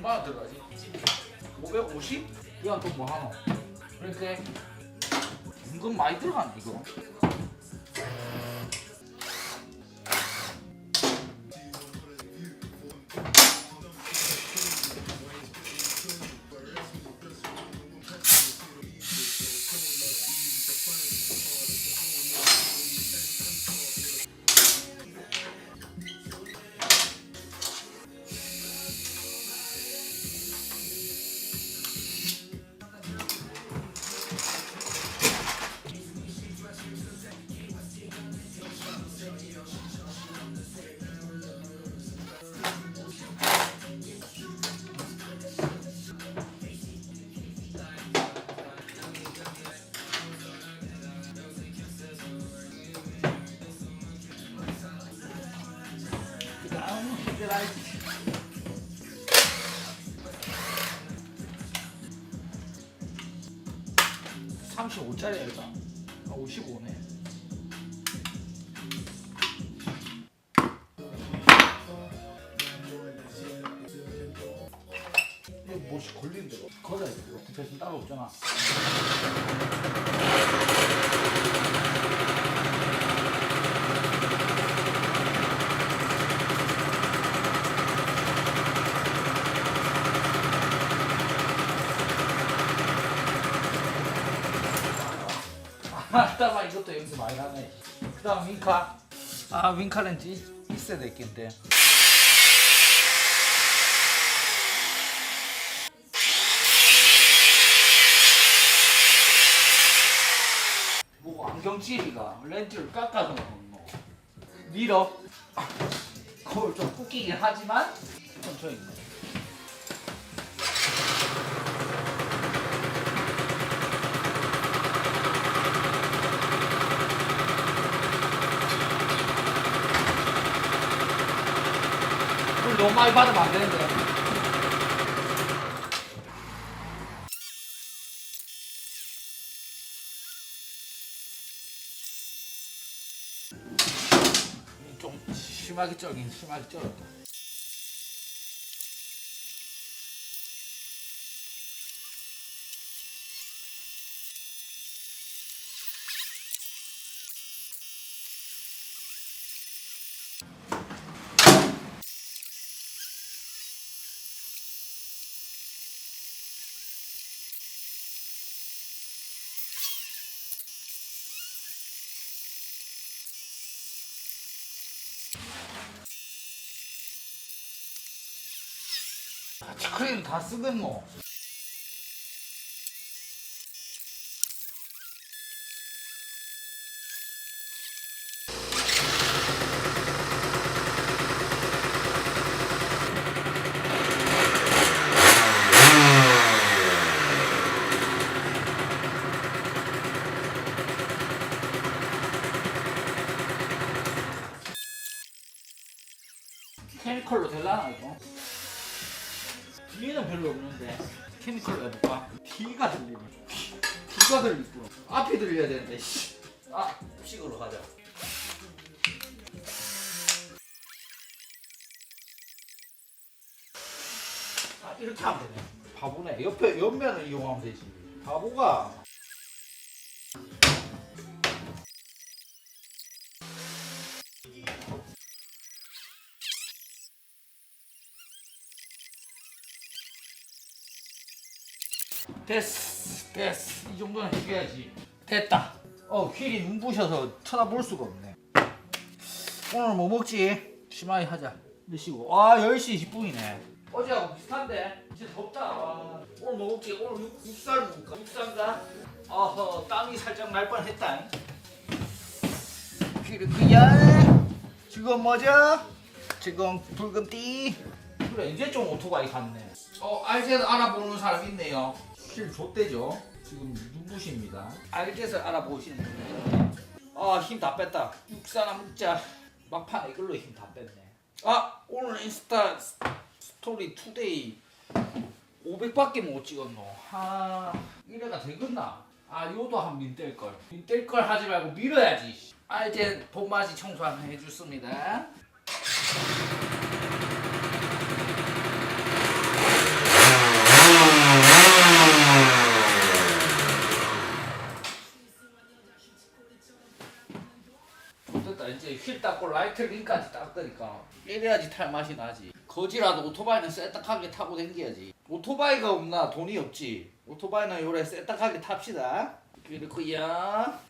얼마나 들어가지? 550? 이건 또뭐 하나? 그러니까 은근 많이 들어간다 이거 35짜리야 이거. 아 55네. 이거 뭐지 걸리는데? 걸어야 돼. 대신 따로 없잖아. 아, 따마 이것도 여기서 많이 나네. 그다음 윙카. 아 윙카 렌즈 있- 있어야 되겠는데. 뭐 안경찌리가 렌즈를 깎아서 뭐 밀어. 거울 좀 꾹기긴 하지만 천천히. 너무 많이 받으면 안 되는데. 좀 심하게 쩔긴 심하게 쩔 크림 다 쓰겠노. 뭐. 케미컬로 될라나 이거? 뒤에는 별로 없는데 케미컬로 해볼까? 뒤가 들리네 뒤가 들리고. 앞이 들려야 되는데 씨. 아 식으로 가자. 아 이렇게 하면 되네. 바보네. 옆에 옆면을 이용하면 되지. 바보가 됐어 됐어. 이 정도는 해줘야지. 됐다. 어 휠이 눈부셔서 쳐다볼 수가 없네. 오늘 뭐 먹지? 심하게 하자. 드시고. 아 10시 10분이네. 어제하고 비슷한데. 진짜 덥다. 와. 오늘 뭐 먹지? 오늘 육, 육살 먹을까? 육살가? 어허 땀이 살짝 날 뻔했다. 그렇구야. 지금 뭐죠? 지금 붉은 띠. 그래 이제 좀 오토바이 같네. 어 알제를 알아보는 사람 있네요 킬 줬대죠. 지금 눈부십니다. 알제를 알아보시는 분이에요 아힘 다 뺐다. 육사나 먹자 막판에 이걸로 힘 다 뺐네. 아 오늘 인스타 스토리 투데이 500밖에 못 찍었노. 아 이래가 되겠나? 아 요도 한 민 뗄걸. 민 뗄걸 하지 말고 밀어야지 알제 봄맞이 청소 한번 해줬습니다 휠 닦고 라이트 링까지 닦으니까 이래야지 탈 맛이 나지. 거지라도 오토바이는 세딱하게 타고 댕겨야지. 오토바이가 없나 돈이 없지. 오토바이는 요래 세딱하게 탑시다. 그렇구요